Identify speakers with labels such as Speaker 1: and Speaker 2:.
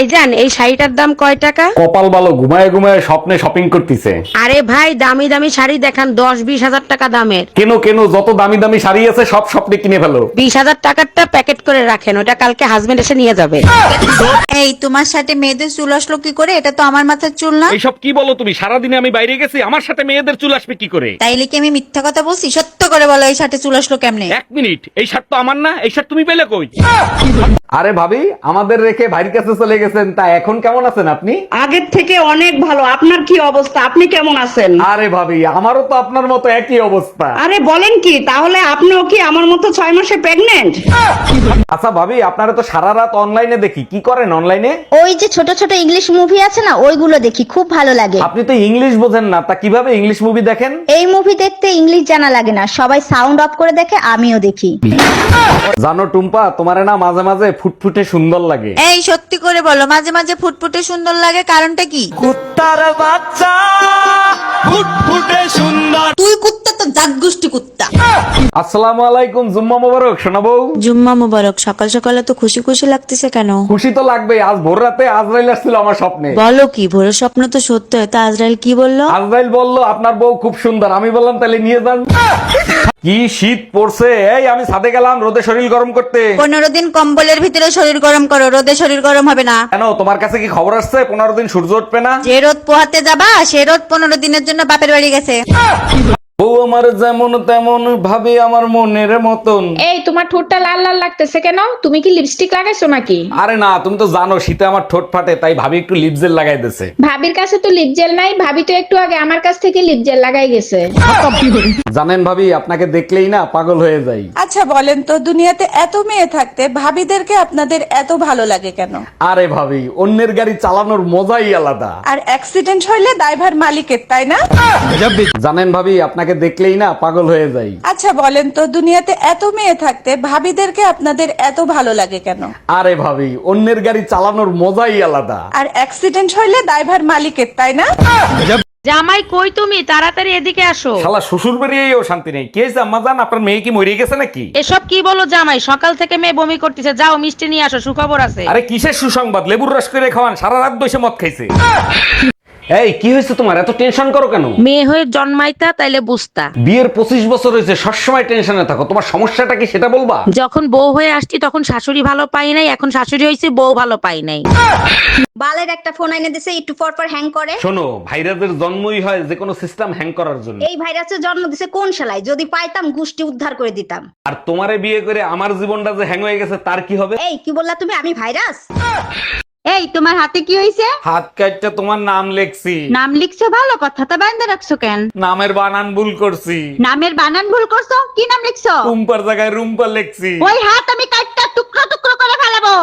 Speaker 1: ভাইজান এই শাড়িটার দাম কয় টাকা?
Speaker 2: কপাল ভালো ঘুমায় ঘুমায় স্বপ্নে শপিং করতেছে।
Speaker 1: আরে ভাই দামি দামি শাড়ি দেখান দশ বিশ হাজার টাকা দামের।
Speaker 2: কেন কেন যত দামি দামি শাড়ি আছে সব স্বপ্নে কিনে ফেলো।
Speaker 1: বিশ হাজার টাকারটা প্যাকেট করে রাখেন ওটা কালকে হাজবেন্ড এসে নিয়ে যাবে।
Speaker 3: এই তোমার সাথে মেয়েদের চুল আসলো কি করে? এটা তো আমার মাথার চুল না?
Speaker 2: এইসব কি বলো তুমি? সারাদিনে আমি বাইরে গেছি আমার সাথে মেয়েদের চুল আসবে কি করে?
Speaker 3: তাইলে কি আমি মিথ্যা কথা বলছি? সত্য করে বলো এই সাথে চুল আসলো কেমনে?
Speaker 2: এক মিনিট এই শার্ট তো আমার না এই শার্ট তুমি পেলে কই? আরে ভাবি আমাদের রেখে ভাইয়ের কাছে চলে গেছেন তা এখন কেমন আছেন আপনি?
Speaker 4: আগের থেকে অনেক ভালো। আপনার কি অবস্থা? আপনি কেমন আছেন?
Speaker 2: আরে ভাবি আমারও তো আপনার মতো একই অবস্থা।
Speaker 4: আরে বলেন কি তাহলে আপনিও কি আমার মতো ছয় মাসে প্রেগনেন্ট
Speaker 2: আচ্ছা ভাবি আপনারা তো সারা রাত অনলাইনে দেখি। কি করেন অনলাইনে
Speaker 5: ওই যে ছোট ছোট ইংলিশ মুভি আছে না ওইগুলো দেখি খুব ভালো লাগে।
Speaker 2: আপনি তো ইংলিশ বোঝেন না তা কীভাবে ইংলিশ মুভি দেখেন?
Speaker 5: এই মুভি দেখতে ইংলিশ জানা লাগে না সবাই সাউন্ড অফ করে দেখে আমিও দেখি।
Speaker 2: জানো টুম্পা তোমারে না মাঝে মাঝে ফুটফুটে সুন্দর লাগে।
Speaker 3: এই সত্যি করে বলো মাঝে মাঝে ফুটফুটে সুন্দর লাগে কারণটা কি? কুত্তার বাচ্চা ফুটফুটে সুন্দর। তুই কুত্তা তো জাত গোষ্ঠী কুত্তা।
Speaker 2: আসসালামু আলাইকুম জুম্মা মোবারক শোনাবো?
Speaker 3: জুম্মা মুবারক সকাল সকালে তো খুশি খুশি লাগতেছে কেন?
Speaker 2: খুশি তো লাগবে আজ ভোর রাতে আজরাইল আসছিল আমার স্বপ্নে।
Speaker 3: বলো কি ভোরের স্বপ্ন তো সত্য হয় তা আজরাইল কি বলল?
Speaker 2: আজরাইল বলল আপনার বউ খুব সুন্দর। আমি বললাম তাহলে নিয়ে যান। কি শীত পড়ছে? এই আমি ছাদে গেলাম রোদে শরীর গরম করতে।
Speaker 3: পনেরো দিন কম্বলের ভিতরে শরীর গরম করো রোদে শরীর গরম হবে না।
Speaker 2: কেন তোমার কাছে কি খবর আসছে? পনেরো দিন সূর্য উঠবে না?
Speaker 3: যে রোদ পোহাতে যাবা সে রোদ পনেরো দিনের জন্য বাপের বাড়ি গেছে।
Speaker 2: বউ আমার যেমন তেমন ভাবে আমার মনের মতন।
Speaker 6: এই তোমার ঠোঁটটা লাল লাল লাগতেছে কেন? তুমি কি লিপস্টিক লাগাইছো নাকি?
Speaker 2: আরে না তুমি তো জানো শীতে আমার ঠোঁট ফাটে তাই ভাবি একটু লিপজেল লাগাই দিছে।
Speaker 6: ভাবির কাছে তো লিপ জেল নাই ভাবি তো একটু আগে আমার কাছ থেকে লিপ জেল লাগাই গেছে।
Speaker 2: জানেন ভাবি আপনাকে দেখলেই না পাগল হয়ে যাই।
Speaker 7: আচ্ছা বলেন তো দুনিয়াতে এত মেয়ে থাকতে ভাবিদেরকে আপনাদের এত ভালো লাগে কেন?
Speaker 2: আরে ভাবি অন্যের গাড়ি চালানোর মজাই আলাদা।
Speaker 7: আর অ্যাক্সিডেন্ট হইলে ড্রাইভার মালিকের তাই না?
Speaker 2: জানেন ভাবি আপনাকে দেখলেই না পাগল হয়ে যাই।
Speaker 7: আচ্ছা বলেন তো দুনিয়াতে এত মেয়ে থাকতে ভাবিদেরকে আপনাদের এত ভালো লাগে কেন?
Speaker 2: আরে ভাবি অন্যের গাড়ি চালানোর মজাই আলাদা।
Speaker 7: আর অ্যাক্সিডেন্ট হইলে ড্রাইভার মালিকের তাই না?
Speaker 1: জামাই কই তুমি? তাড়াতাড়ি এদিকে আসো।
Speaker 2: শালা শ্বশুর বাড়িয়েও শান্তি নেই। কে জাম্মা জান আপনার মেয়ে কি মরে গেছে নাকি?
Speaker 1: এসব কি বলো জামাই? সকাল থেকে মেয়ে বমি করতেছে। যাও মিষ্টি নিয়ে আসো সুখবর আছে।
Speaker 2: আরে কিসের সুসংবাদ? লেবুর রস করে খাওয়ান সারা রাত বসে মদ খাইছে। এই কি হয়েছে তোমার? এত টেনশন করো কেন?
Speaker 1: মেয়ে হয়ে জন্মাইতা তাইলে বুঝতা।
Speaker 2: বিয়ের পঁচিশ বছর হয়েছে সবসময় টেনশনে থাকো। তোমার সমস্যাটা কি সেটা বলবা?
Speaker 1: যখন বউ হয়ে আসছি তখন শাশুড়ি ভালো পাই নাই এখন শাশুড়ি হয়েছে বউ ভালো পাই নাই।
Speaker 5: বালের একটা ফোন আইনে দিছে একটু পর পর হ্যাং করে।
Speaker 2: শোনো ভাইরাসের জন্মই হয় যে কোনো সিস্টেম হ্যাং করার জন্য।
Speaker 5: এই ভাইরাসের জন্ম দিছে কোন শালায়? যদি পাইতাম গুষ্টি উদ্ধার করে দিতাম।
Speaker 2: আর তোমারে বিয়ে করে আমার জীবনটা যে হ্যাং হয়ে গেছে তার কি হবে?
Speaker 5: এই কি বললা তুমি? আমি ভাইরাস?
Speaker 3: এই তোমার হাতে কি হয়েছে
Speaker 2: হাত কাটটা তোমার নাম লেখছি।
Speaker 3: নাম লিখছো ভালো কথা তা বাইন্দা রাখছো কেন?
Speaker 2: নামের বানান ভুল করছি।
Speaker 3: নামের বানান ভুল করছ? কি নাম লিখছো?
Speaker 2: রুম্পার জায়গায় রুম্পা লেখছি।
Speaker 3: ওই হাত আমি কাটটা টুকরো টুকরো করে ফেলাবো।